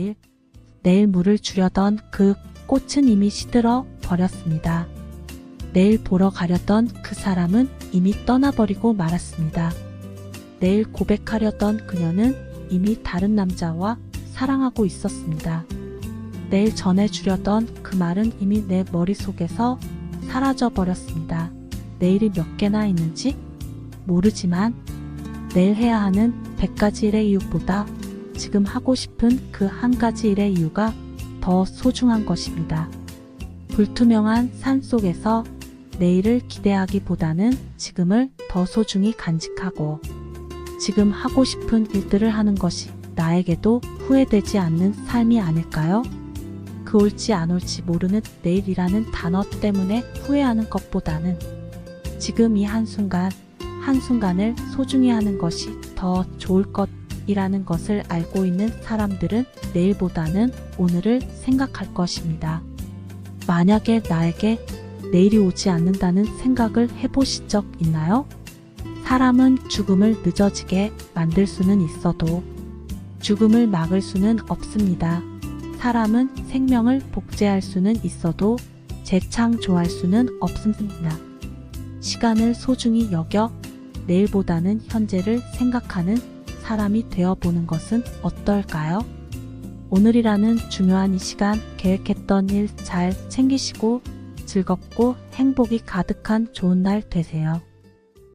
내일, 내일 물을 주려던 그 꽃은 이미 시들어 버렸습니다. 내일 보러 가려던 그 사람은 이미 떠나버리고 말았습니다. 내일 고백하려던 그녀는 이미 다른 남자와 사랑하고 있었습니다. 내일 전해주려던 그 말은 이미 내 머릿속에서 사라져 버렸습니다. 내일이 몇 개나 있는지 모르지만 내일 해야 하는 100가지 일의 이유보다 지금 하고 싶은 그 한 가지 일의 이유가 더 소중한 것입니다. 불투명한 산 속에서 내일을 기대하기보다는 지금을 더 소중히 간직하고 지금 하고 싶은 일들을 하는 것이 나에게도 후회되지 않는 삶이 아닐까요? 그 올지 안 올지 모르는 내일이라는 단어 때문에 후회하는 것보다는 지금 이 한순간, 한순간을 소중히 하는 것이 더 좋을 것 이라는 것을 알고 있는 사람들은 내일보다는 오늘을 생각할 것입니다. 만약에 나에게 내일이 오지 않는다는 생각을 해보신 적 있나요? 사람은 죽음을 늦어지게 만들 수는 있어도 죽음을 막을 수는 없습니다. 사람은 생명을 복제할 수는 있어도 재창조할 수는 없습니다. 시간을 소중히 여겨 내일보다는 현재를 생각하는 사람이 되어보는 것은 어떨까요? 오늘이라는 중요한 이 시간 계획했던 일 잘 챙기시고 즐겁고 행복이 가득한 좋은 날 되세요.